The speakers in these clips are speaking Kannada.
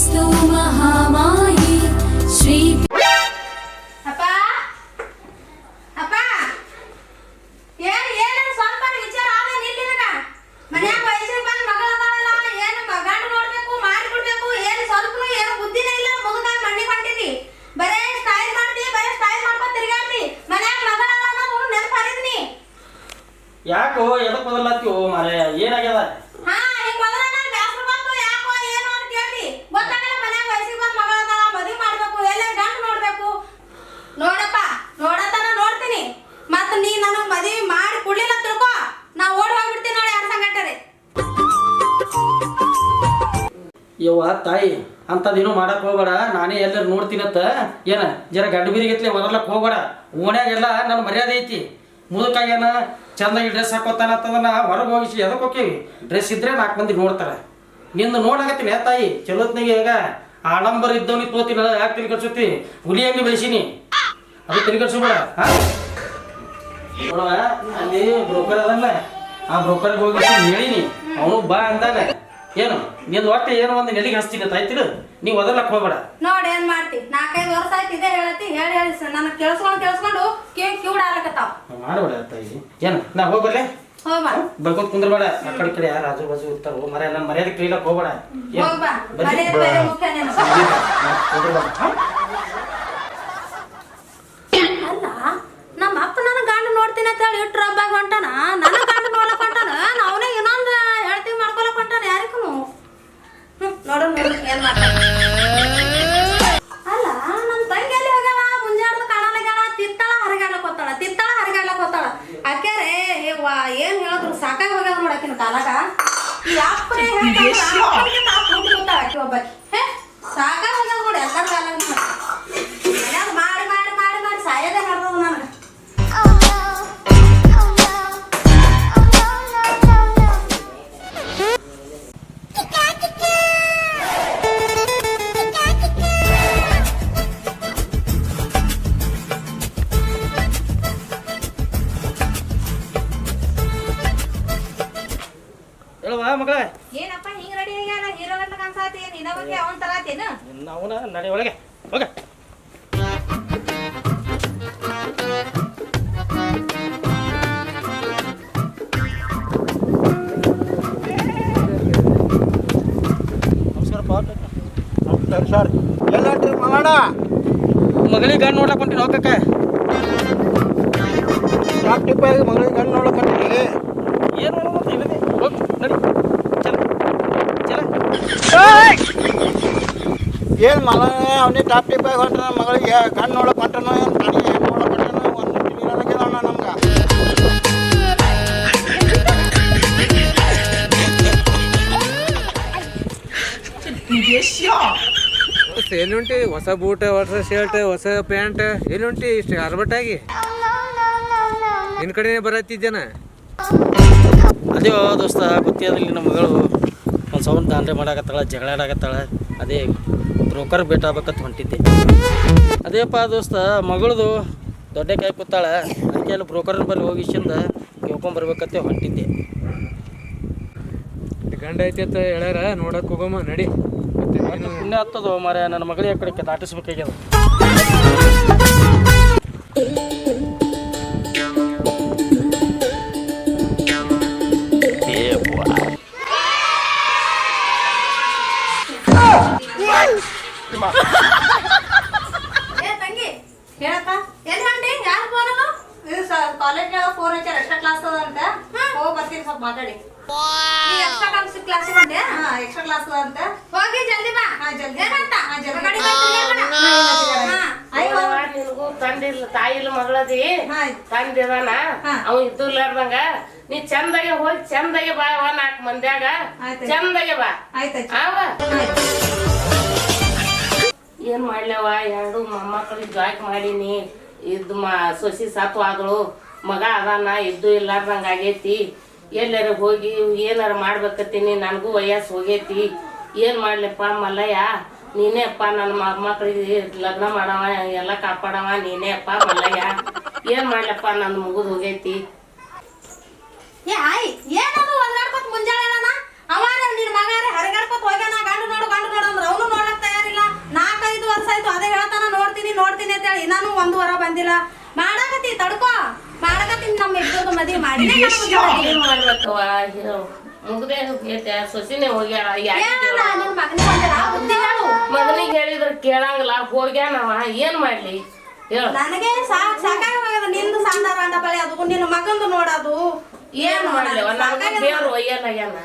క్రీస్తు మహామాయి శ్రీ ಯವ್ವ, ತಾಯಿ ಅಂಥದ್ದೇನು ಮಾಡಕ್ ಹೋಗ್ಬೇಡ. ನಾನೇ ಎಲ್ಲರೂ ನೋಡ್ತೀನತ್ತ ಏನ, ಜರ ಗಡ್ಡ ಬೀರಿಗೆತ್ಲೆ ಹೊರಲಕ್ ಹೋಗ್ಬೇಡ. ಓಣ್ಯಾಗೆಲ್ಲ ನನ್ನ ಮರ್ಯಾದೆ ಐತಿ. ಮುದುಕಾಗ್ಯಾನ ಚಂದಾಗಿ ಡ್ರೆಸ್ ಹಾಕೋತಾನ ಅಂತಂದ್ರೆ ಹೊರಗೆ ಹೋಗಿಸಿ ಎದಕ್ಕೆ ಹೋಕ್ಕೇವಿ? ಡ್ರೆಸ್ ಇದ್ರೆ ನಾಲ್ಕು ಮಂದಿ ನೋಡ್ತಾರೆ. ನಿಂದು ನೋಡಾಕತ್ತೀನಿ ತಾಯಿ, ಚಲೋತ್ನಾಗ ಈಗ ಆಡಂಬರ್ ಇದ್ದವನಿ ತೋತಿನ ಯಾಕೆ ತಿಳಿ ಕಡ್ಸುತ್ತಿ ಹುಲಿ ಅಂಗಿ ಬೆಳೆಸೀನಿ. ಅದು ತಿಳಿ ಬೇಡ ಹಾಂ ಅಲ್ಲಿ ಬ್ರೋಕರ್ ಅದಲ್ಲ ಆ ಬ್ರೋಕರ್ಗೆ ಹೋಗಿ ಹೇಳಿನಿ. ಅವನು ಬಾ ಅಂದಾನ. ಏನು? ನಿಂದು ಒಟ್ಟೆ ಏನು ಒಂದು ನೆಲಿಗೆ ಹಚ್ತೀನಿ ಆಯ್ತಿಲ್ಲ ನೀವು ಒದರ್ಲಕ್ ಹೋಗ್ಬೇಡ. ನೋಡಿ ಏನ್ ಮಾಡ್ತಿ? ನಾಲ್ಕೈದು ವರ್ಷ ಆಯ್ತು ಇದೇ ಹೇಳತ್ತಿ ಹೇಳಿ ಹೇಳಿ ನನಗ್ ಕೇಳಿಸ್ಕೊಂಡು ಕೇಳಿಸ್ಕೊಂಡು ಕಿವಿ ಕಿವಿಡ್ ಆಲಕತ್ತಾವ. ಮಾಡಬೇಡ ತಾಯಿ. ಏನು? ನಾ ಹೋಗ್ಬರ್ಲೆ ಹೋಗ್ ಬಾ. ಬರ್ಕೋತ್ ಕುಂದ್ರಬೇಡ. ಆ ಕಡೆ ಈ ಕಡೆ ಯಾರು ಆಜು ಬಾಜು ಇರ್ತಾರೋ ಮರ ನನ್ನ ಮರ್ಯಾದೆ ಕೈಲಕ್ ಹೋಗ್ಬೇಡ. ಏನ್? ಹೋಗ್ ಬಾ. ಬರ್ರಿ. ಮರ್ಯಾದೆ ಬೇರೆ ಮುಖ್ಯ ನೀನು. ಸಾಕಾಗಿ ಹೋಗ್ಯಾಳ ನೋಡಕಿನ ಕಾಲಾಗ ಈ ಅಪ್ಪನೇ ಆಕಿ ಒಬ್ಬಾಕಿ ಏನಪ್ಪ ಹಿಂಗ್ ರೆಡಿ ಆಗ್ಯಾನ ಹೀರೋ ಅಂತ ಕಾಣ್ಸಾತಿ ನಿನ್ನ ಬಗ್ಗೆ ಅವನ್ ತರಾತೇನು ಅವನ ನಡಿ ಒಳಗೆ. ಹೋಗ. ಸರ್ ಎಲ್ಲ ಮಾಡ ಮಗಳಿಗೆ ಗಂಡು ನೋಡ್ಲಕ್ ಹೊಂಟಿನ ಹೋಗಕ್ಕ. ಟಾಪ್ ಟಿಪ್ ಆಗಿ ಮಗಳಿಗೆ ಗಂಡು ಏನು ಮಾಡೋದು ಇಲ್ಲದೆ ಹೋಗ್ ನಡಿ ಚಲ ಚಲ ಏನು ಮಗ ಅವನೇ ಟಾಪ್ ಟಿಪ್ ಆಗಿ ಹೊಂಟಾನ ಮಗಳಿಗೆ. ಗಂಡು ನೋಡಕ್ ಹೊಂಟಾನ ಏನು ತನಿ ಏನು ನೋಡಕ್ ಹೊಂಟಾನ ಒಂದು ತಿಳಿಯೋದಕ್ಕಿಲ್ಲ ನಮ್ಗೆ. ಎಲ್ಲುಂಟಿ ಹೊಸ ಬೂಟ್ ಹೊಸ ಶರ್ಟ್ ಹೊಸ ಪ್ಯಾಂಟ್ ಎಲ್ಲುಂಟಿ ಇಷ್ಟು ಅರ್ಬಟ್ಟಾಗಿ ನಿನ್ನ ಕಡೆನೇ ಬರತ್ತಿದ್ದೇನ? ಅದೇ ದೋಸ್ತ ಗೊತ್ತಿಯಾದಲ್ಲಿ ನಮ್ಮ ಮಗಳು. ಒಂದು ಸೌಂಡ್ ದಾಂಡ್ರೆ ಮಾಡಾಕತ್ತಾಳ ಜಗಳ ಆಡಾಕತ್ತಾಳ ಅದೇ ಬ್ರೋಕರ್ ಭೇಟ ಆಗ್ಬೇಕಂತ ಹೊಂಟಿದ್ದೆ. ಅದೇಪ್ಪ ದೋಸ್ತ ಮಗಳದು ದೊಡ್ಡ ಕಾಯಿ ಕೂತಾಳ. ಅದಕ್ಕೆ ಅಲ್ಲಿ ಬ್ರೋಕರ್ನ ಹೋಗಿ ಚಂದ ಕೇಳ್ಕೊಂಬರ್ಬೇಕಂತ ಹೊಂಟಿದ್ದೆ. ಗಂಡ ಐತಿ ಅಂತ ಹೇಳ್ಯಾರ ನೋಡಕ್ಕೆ ಹೋಗಮ್ಮ ನಡಿ. ಪುಣ್ಯ ಹತ್ತದು ಮರ ನನ್ನ ಮಗಳಿಗೆ ಆ ಕಡೆ ದಾಟಿಸ್ಬೇಕಾಗ್ಯದ. ಹೇಳಪ್ಪ ಎಲ್ಲಿ ಹೊಂಟಿ ಯಾರು ಫೋನ್ ಅದು ಇದು ಕಾಲೇಜ್ ಫೋನ್ ಹಚ್ಚಾರ ಎಕ್ಸ್ಟ್ರಾ ಕ್ಲಾಸ್ ಅದ ಅಂತ ಹೋಗಿ ಬರ್ತೀನಿ ಸ್ವಲ್ಪ ಮಾತಾಡಿ. ಎಕ್ಸ್ಟ್ರಾ ಕ್ಲಾಸ್ ಕ್ಲಾಸ್ ಬಂದೆ ಹಾ. ಎಕ್ಸ್ಟ್ರಾ ಕ್ಲಾಸ್ ಅದ ಅಂತ ಹೋಗಿ ಜಲ್ದಿ ಬಾ. ಹಾ ಜಲ್ದಿ. ಏನಂತ ಹಾ ಜಲ್ದಿ. ನಿನಗೂ ತಂದಿಲ್ಲ ತಾಯಿಲ್ಲ ಮಗಳದಿ. ಹಾ. ತಂದಿದಾನ. ಅವ ಇದ್ದುಲಾರ್ದಂಗ ನೀ ಚಂದಾಗೆ ಹೋಗಿ ಚಂದಾಗೆ ಬಾ ಅವ ನಾಲ್ಕು ಮಂದ್ಯಾಗ. ಆಯ್ತು. ಚಂದಾಗೆ ಬಾ. ಆಯ್ತಾ ಆವ. ಏನ್ ಮಾಡ್ಲವ? ಎರಡು ಮೊಮ್ಮಕ್ಕಳಿಗೆ ಜಾಯ್ಕ್ ಮಾಡೀನಿ. ಇದು ಮಾ ಸೊಸಿ ಸತ್ವ ಮಗ ಅದಾನ ಇದ್ದು ಇಲ್ಲಾರ್ದಂಗೆ ಆಗೈತಿ. ಎಲ್ಲಾರ ಹೋಗಿ ಏನಾರ ಮಾಡ್ಬೇಕತ್ತೀನಿ, ನನಗೂ ವಯಸ್ಸು ಹೋಗೈತಿ. ಏನ್ ಮಾಡ್ಲಪ್ಪ ಮಲ್ಲಯ್ಯ? ನೀನೇ ಅಪ್ಪ ನನ್ನ ಮೊಮ್ಮಕ್ಕಳಿಗೆ ಲಗ್ನ ಮಾಡವ, ಎಲ್ಲ ಕಾಪಾಡವ ನೀನೇ ಅಪ್ಪ ಮಲ್ಲಯ್ಯ? ಏನ್ ಮಾಡ್ಲಪ್ಪ ನನ್ನ ಮುಗಿದು ಹೋಗೈತಿ? ಏ, ಆಯ್ ಮುಂಜಾನೆ ಅವ ನಿನ್ ಮಗಾರೆ ಹರಿಗಾಡ್ಕೊತ ಬಂದಿಲ್ಲ. ಮಾಡಾಕತ್ತಿ ತಡ್ಕೊ. ಮಾಡಾಕತ್ತಿ ನಮ್ಮ ಇಬ್ಬರದು ಮದುವೆ ಮಾಡಿ. ಮುಗ್ದೇ ಹೋಗೈತೆ ಸೊಸಿನೇ ಹೋಗ್ಯಾಳ ಮಗನಿಗೆ ಹೇಳಿದ್ರ ಕೇಳಂಗಿಲ್ಲ. ಹೋಗ್ಯಾನವ ಏನ್ ಮಾಡ್ಲಿ? ನನಗೆ ಸಾಕ್ ಸಾಕಾಗದ ನಿಂದು ಸಾಂದಾರ ಅಂದ ಬಳಿ ಅದು ನಿನ್ನ ಮಗಂದು ನೋಡೋದು. ಏನ್ ಮಾಡ್ಲಿ? ಒಯ್ಯಲ್ಲ ಏನ?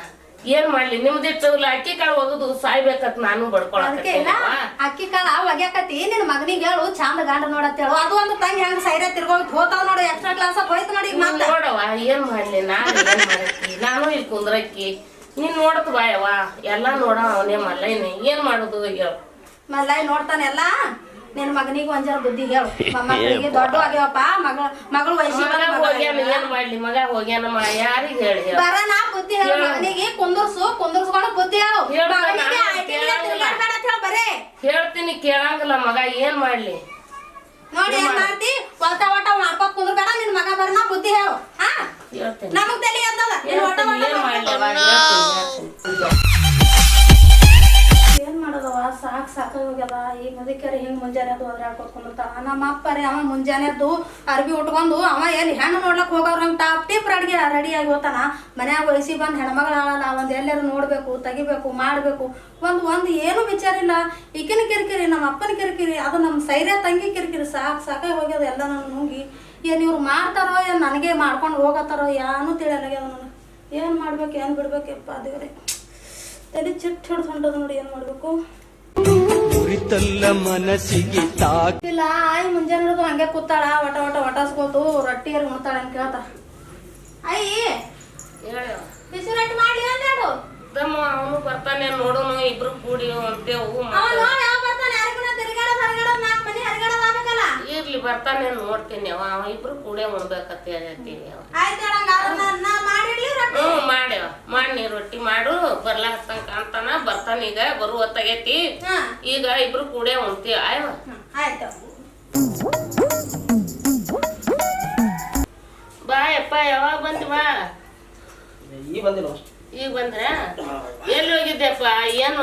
ಮಾಡ್ಲಿ? ನಿಮ್ದಿಟ್ಟು ಅಕ್ಕಿ ಕಾಳು ಒಗದು ಸಾಯ್ಬೇಕತ್ ನಾನು ಅದಕ್ಕೆ ಇಲ್ಲ ಬಡ್ಕೊಳಕತ್ತೀನಿ ಅಕ್ಕಿ ಕಾಳ ಒಗ್ಯಾಕತಿ ನಿನ್ ಮಗನಿಗೆ ಹೇಳು ಚಂದ ಗಂಡ ನೋಡತ್ತೇಳು ಅದು ಒಂದು ತಂಗಿ ಹೆಂಗ್ ಸೈರೆ ತಿರ್ಗೋಗಿ ಹೋತಾವ್ ನೋಡು ಎಕ್ಸ್ಟ್ರಾ ಕ್ಲಾಸ್ ಹೋಯ್ತು ನೋಡಿ ಈಗ ಮತ್ತೆ. ನೋಡವ್ವ ಏನ್ ಮಾಡ್ಲಿ? ನಾನು ಏನ್ ಮಾಡಕ್ಕಿ? ನಾನು ಇಲ್ಲಿ ಕುಂದ್ರಕ್ಕಿ. ನೀನ್ ನೋಡತ್ ಬಾಯವ್ವ. ಎಲ್ಲಾ ನೋಡ ಅವನೇ ಮಲ್ಲೈನಿ ಏನ್ ಮಾಡುದು ಹೇಳು ಮಲ್ಲಾಯಿ ನೋಡ್ತಾನೆಲ್ಲ ನಿನ್ ಮಗನಿಗೆ ಒಂಜರ ಬುದ್ಧಿ ಹೇಳು. ಮಗನಿಗೆ ದೊಡ್ಡ ಆಗ್ಯಾವಪ್ಪ ಮಗಳ ಮಗಳು ಹೋಗ್ಯಾನ ಏನ್ ಮಾಡ್ಲಿ? ಮಗ ಹೋಗ್ಯಾನಮ್ಮ ಯಾರಿಗೆ ಹೇಳಿ ಹೇಳು? ಬರ ನಾ ಬುದ್ಧಿ ಹೇಳು ಮಗನಿಗೆ ಕುಂದರ್ಸು ಕುಂದರ್ಸ್ಕೊಂಡು ಬುದ್ಧಿ ಹೇಳು. ಹೇಳ್ತಾನ, ಮಗನಿಗೆ ಕೇಳಂಗಿಲ್ಲ. ತಿರ್ಗಾಡ್ಬೇಡ ಅಂತ ಹೇಳು ಬರೇ. ಹೇಳ್ತೀನಿ ಕೇಳಂಗಿಲ್ಲ ಮಗ ಏನ್ ಮಾಡ್ಲಿ? ನೋಡಿ ಏನ್ ಮಾಡ್ತಿ? ಒಲ್ಟ ಒಟ ಮಾಡ್ಕೊ ಕುಂದ್ರಬೇಡ ನಿನ್ ಮಗ ಬರ ನಾ ಬುದ್ಧಿ ಹೇಳು. ಹಾ? ಹೇಳ್ತೀನಿ. ನಮಗ್ ತಲೆ ಅಂತದ ನೀನ್ ಒಟ್ಟ ಹೇಳ್ತೀನಿ, ಏನ್ ಮಾಡ್ಲಿ? ಅವ? ಹೇಳ್ತೀನಿ, ಹೇಳ್ತೀನಿ. ಸಾಕು ಸಾಕ್ ಸಾಕಾಗಿ ಹೋಗ್ಯದ ಈಗ ಮುದಕ್ಯಾರ ಹಿಂಗ್ ಮುಂಜಾನೆ ಅದು ಅದ್ರ ಕೊತ್ಕೊಂಡಿರ್ತಾವ ನಮ್ಮ ಅಪ್ಪರೇ, ಅವ ಮುಂಜಾನೆ ಅದು ಅರ್ಬಿ ಉಟ್ಕೊಂಡು, ಅವ ಎಲ್ಲಿ ಹೆಣ್ಣು ನೋಡ್ಲಕ್ ಹೋಗೋರ್ ಅಂತ ಟಾಪ್ ಟಿಪ್ ರೆಡಿ ಆಗಿ ಹೋತಾನ. ಮನ್ಯಾಗ ವಯಸ್ಸಿಗೆ ಬಂದು ಹೆಣ್ಮಗಳ ಆಳಲ್ಲ ಒಂದು ಎಲ್ಲರೂ ನೋಡಬೇಕು, ತೆಗಿಬೇಕು, ಮಾಡಬೇಕು. ಒಂದು ಒಂದು ಏನು ವಿಚಾರ ಇಲ್ಲ. ಈಕಿನ ಕಿರಿಕಿರಿ, ನಮ್ಮ ಅಪ್ಪನ ಕಿರಿಕಿರಿ, ಅದು ನಮ್ಮ ಸೈರ್ಯ ತಂಗಿ ಕಿರಿಕಿರಿ, ಸಾಕು ಸಾಕಾಗಿ ಹೋಗ್ಯದ ಎಲ್ಲ ನಾನು ನುಂಗಿ. ಏನು ಇವ್ರು ಮಾಡ್ತಾರೋ, ಏನು ನನಗೆ ಮಾಡ್ಕೊಂಡು ಹೋಗತ್ತಾರೋ, ಯಾನು ತಿಳಿಯಲಾಗ್ಯದ ನನಗೆ. ಏನು ಮಾಡ್ಬೇಕು, ಏನು ಬಿಡ್ಬೇಕಪ್ಪ ದೇವ್ರೆ. ತಲೆ ಚಿಟ್ಟು ಹಿಡ್ದು ಹೊಂಟದ ನೋಡಿ ಏನು ಮಾಡ್ಬೇಕು. ಕುರಿತಲ್ಲ ಮನಸ್ಸಿಗೆ ತಾಕ ಇಲ್ಲ ಆಯ್ ಮುಂಜಾನೆ ಹಿಡಿದು ಹಂಗೆ ಕೂತಾಳ ಒಟ ಒಟ ಒಟಾಸ್ಕೋತು ರೊಟ್ಟಿಯರ್ ಉಣ್ತಾಳ ಅಂತ ಕೇಳ್ತ. ಅಯ್ಯ ಹೇಳು. ಬಿಸಿ ರೊಟ್ಟಿ ಮಾಡ್ಲಿ ಅಂತ ಹೇಳು. ದಮ್ಮ ಅವನು ಬರ್ತಾನೆ ನೋಡೋನು ಇಬ್ರು ಕೂಡಿ ಅಂತೇವು ಅವ ನೋಡಿ ಯಾವ ಬರ್ತಾನೆ ಯಾರಿಗೂ ತಿರುಗಾಡೋದು ಹರಿಗಾಡೋದು ನಾಲ್ಕು ಮನೆ ಹರಿಗಾಡೋದು ಆಗ್ಬೇಕಲ್ಲ. ಇರ್ಲಿ ಬರ್ತಾನೆ ನೋಡ್ತೀನಿ ಅವ ಅವ ಇಬ್ರು ಕೂಡೇ ಉಣ್ಬೇಕಂತ ಹೇಳ್ತೀನಿ ಅವ. ಆಯ್ತು ಹೇಳಂಗ ನಾ ಮಾಡಿಡ್ಲಿ ರೊಟ್ಟಿ. ಹ್ಞೂ ಮಾಡಿ ನೀ ರೊಟ್ಟಿ ಮಾಡು ಬರ್ಲಾ ಹತ್ತಂಕ ಅಂತಾನ ಬರ್ತಾನ ಈಗ ಬರು ಹೊತ್ತಾಗೈತಿ ಹಾ. ಈಗ ಇಬ್ರು ಕೂಡೇ ಉಣ್ತೀವಿ ಆಯ್ವ ಆಯ್ತು. ಬಾ ಯಪ್ಪ ಯಾವಾಗ ಬಂದಿ ಬಾ? ಈಗ ಬಂದ್ರ? ಎಲ್ಲಿ ಹೋಗಿದ್ದೆಪ್ಪ ಏನು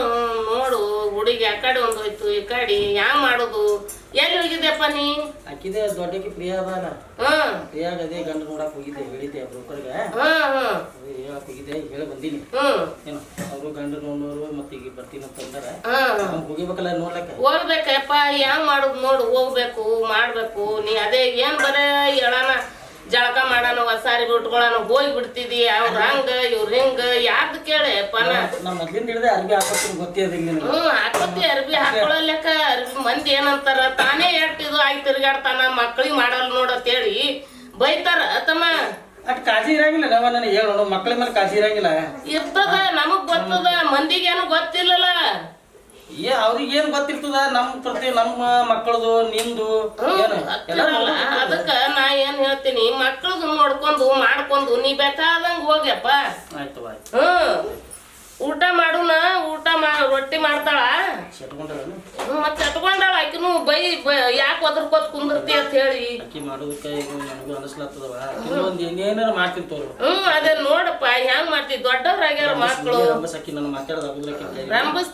ನೋಡು ಹುಡುಗಿ ಆ ಕಡೆ ಒಂದು ಹೋಯ್ತು ಈ ಕಡೆ ಯಾವ ಮಾಡೋದು? ಎಲ್ಲಿ ಹೋಗಿದ್ದೆಪ್ಪ ನೀ? ಆಕಿದೆ ದೊಡ್ಡಕ್ಕೆ ಪ್ರಿಯಾ ಅದಾನ. ಹ್ಮ್ ಪ್ರಿಯಾಗ ಅದೇ ಗಂಡ ನೋಡಕ್ ಹೋಗಿದ್ದೆ ಹೇಳಿದ್ದೆ ಬ್ರೋಕರ್ಗೆ. ಹ್ಮ್ ಹ್ಮ್ ಅದೇ ಹೇಳಕ್ ಹೋಗಿದ್ದೆ ಹೇಳಿ ಬಂದೀನಿ. ಹ್ಮ್. ಏನು ಅವರು ಗಂಡ ನೋಡೋರು ಮತ್ತೆ ಈಗ ಬರ್ತೀನಿ ಅಂತ ಅಂದಾರ. ಹ್ಮ್ ಹೋಗಿಬೇಕಲ್ಲ ನೋಡ್ಲಕ್ಕ? ಹೋಗ್ಬೇಕಪ್ಪ ಹೆಂಗ್ ಮಾಡುದು ನೋಡು ಹೋಗ್ಬೇಕು ಮಾಡ್ಬೇಕು. ನೀ ಅದೇ ಏನ್ ಬರೇ ಹೇಳಣ ಜಳಕ ಮಾಡೋಣ ಹೊಸಾರಿ ಉಟ್ಕೊಳ್ಳೋಣ ಹೋಗಿ ಬಿಡ್ತಿದಿ ಅವ್ರ ಹಂಗ ಇವ್ರ ಹಿಂಗ ಯಾರ್ದು ಕೇಳಿ ಪನ ನಮ್ಮ ಮೊದ್ಲಿಂದ ಹಿಡ್ದೆ ಅರ್ಬಿ ಹಾಕೋತೀನಿ ಗೊತ್ತೇ ಅದ ಹಾಕೋತಿ ಅರ್ಬಿ ಹಾಕೊಳ್ಳಲೆಕ್ಕ ಅರ್ಬಿ ಮಂದಿ ಏನಂತಾರ ತಾನೇ ಎಷ್ಟ್ ಇದು ಆಯ್ತು ತಿರ್ಗಾಡ್ತಾನ ಮಕ್ಳಿಗೆ ಮಾಡಲ್ ನೋಡತ್ತೇಳಿ ಬೈತಾರ. ತಮ್ಮ ಅಟ್ ಕಾಜಿ ಇರಂಗಿಲ್ಲ ನಾವ ನನಗೆ ಹೇಳೋಣ ಮಕ್ಕಳ ಮೇಲೆ ಕಾಜಿ ಇರಂಗಿಲ್ಲ. ಇರ್ತದ ನಮಗ್ ಗೊತ್ತದ ಮಂದಿಗೇನು ಗೊತ್ತಿಲ್ಲಲ್ಲ. ಏ ಅವ್ರಿಗೆ ಏನ್ ಗೊತ್ತಿರ್ತದ? ನಮ್ ಪ್ರತಿ ನಮ್ಮ ಮಕ್ಕಳದು ನಿಂದು ಅದಕ್ಕ ನಾ ಏನ್ ಹೇಳ್ತೀನಿ ಮಕ್ಕಳದು ನೋಡ್ಕೊಂಡು ಮಾಡ್ಕೊಂಡು ನೀ ಬೇಕಾದಂಗ ಹೋಗ್ಯಪ್ಪ. ಆಯ್ತು ಹ್ಮ್. ಊಟ ಮಾಡುನ ಊಟ ಮಾ ರೊಟ್ಟಿ ಮಾಡ್ತಾಳ. ಮತ್ತೆ ಎತ್ಕೊಂಡಾಳ ಆಕಿನು ಬೈ ಯಾಕೆ ಒದರ್ಕೋತ್ ಕುಂದಿರ್ತಿ ಅಂತ ಹೇಳಿ. ಹ್ಮ್. ಅದೇ ನೋಡಪ್ಪ ಹೆಂಗ್ ಮಾಡ್ತಿ ದೊಡ್ಡವ್ರಾಗ್ಯಾರ ಮಕ್ಕಳು ರಂಬಸ್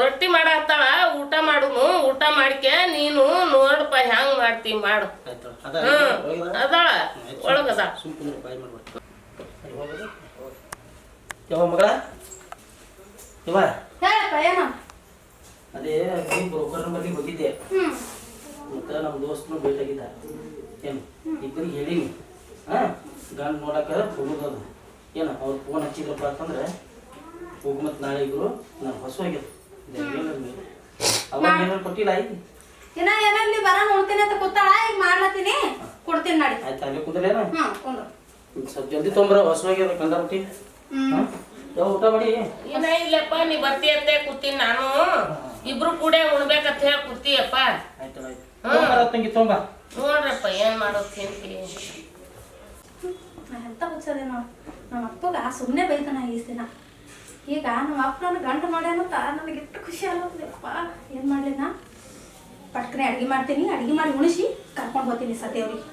ರೊಟ್ಟಿ ಮಾಡತ್ತಾಳ ಊಟ ಮಾಡುನು ಊಟ ಮಾಡ್ಕೆ ನೀನು ನೋಡಪ್ಪ ಹ್ಯಾಂಗ್ ಮಾಡ್ತಿ ಮಾಡು. ಆಯ್ತು ಅದ ಹ್ಮ್ ಅದಾಳ ಒಳಗದ ಯಾವ ಮಗಳ? ಇವ ಹೇಳಪ್ಪ ಏನು? ಅದೇ ಈ ಬ್ರೋಕರ್ ಬಳಿ ಹೋಗಿದ್ದೆ. ಹ್ಮ್. ಮತ್ತು ನಮ್ಮ ದೋಸ್ತನು ಭೇಟಿಯಾಗಿದ್ದ. ಏನು? ಇಬ್ಬರಿಗೆ ಹೇಳೀನಿ. ಹಾಂ? ಗಂಡು ನೋಡಕ್ಕೆ ಹೋಗೋದದು. ಏನು ಅವ್ರು ಫೋನ್ ಹಚ್ಚಿದ್ರಪ್ಪ ಅಂತಂದ್ರೆ ಹೋಗಿ ಮತ್ತು ನಾಳೆ ಇಬ್ಬರು ನಾನು ಹೊಸ ಹೋಗ್ಯದ ಅವಾಗ ಏನಾರು ಕೊಟ್ಟಿಲ್ಲ ಆಯ್ತು? ಇನ್ನ ಏನಲ್ಲಿ ಬರ ನೋಡ್ತೀನಿ ಅಂತ ಕೂತಾಳ ಈಗ ಮಾಡ್ಲತ್ತೀನಿ. ಕೊಡ್ತೀನಿ ನಡಿ. ಆಯ್ತು ಅಲ್ಲಿ ಕುಂದ್ರೇನ ಹಾ ಕುಂದ್ರು. ಸ್ವಲ್ಪ ಜಲ್ದಿ ತೊಂಬರ ಹೊಸವಾಗಿ ಕಂಡ ರೊಟ್ಟಿ. ಹಾಂ ಯಾವ ಊಟ ಮಾಡಿ. ಏನ ಇಲ್ಲಪ್ಪ ನೀ ಬರ್ತಿ ಅಂತ ಕೂತೀನಿ ನಾನು. ಇಬ್ರು ಕೂಡ ಉಣ್ಬೇಕಂತ ಹೇಳಿ ಕೂತೀಯಪ್ಪ. ಆಯ್ತು ಆಯ್ತು. ತೊಂಬರ ತಂಗಿ ತೊಂಬ ನೋಡ್ರಪ್ಪ ಏನ್ ಮಾಡೋದ್ ತಿಂತಿ ಎಂತ ಹುಚ್ಚದೇನೋ ನಮ್ಮ ಅಪ್ಪಗ ಸುಮ್ಮನೆ ಬೈತಾನ ಈ ದಿನ. ಈಗ ನಮ್ಮ ಅಪ್ಪ ನನ್ನ ಗಂಟು ಮಾಡ್ಯಾನಂತ ನನಗೆ ಎಷ್ಟು ಖುಷಿ ಆಗೋದಪ್ಪ ಏನು ಮಾಡಲಿ ನಾ? ಪಟ್ಕನೆ ಅಡುಗೆ ಮಾಡ್ತೀನಿ, ಅಡುಗೆ ಮಾಡಿ ಉಣಿಸಿ, ಕರ್ಕೊಂಡು ಹೋಗ್ತೀನಿ ಸದ್ಯ ಅವ್ರಿಗೆ.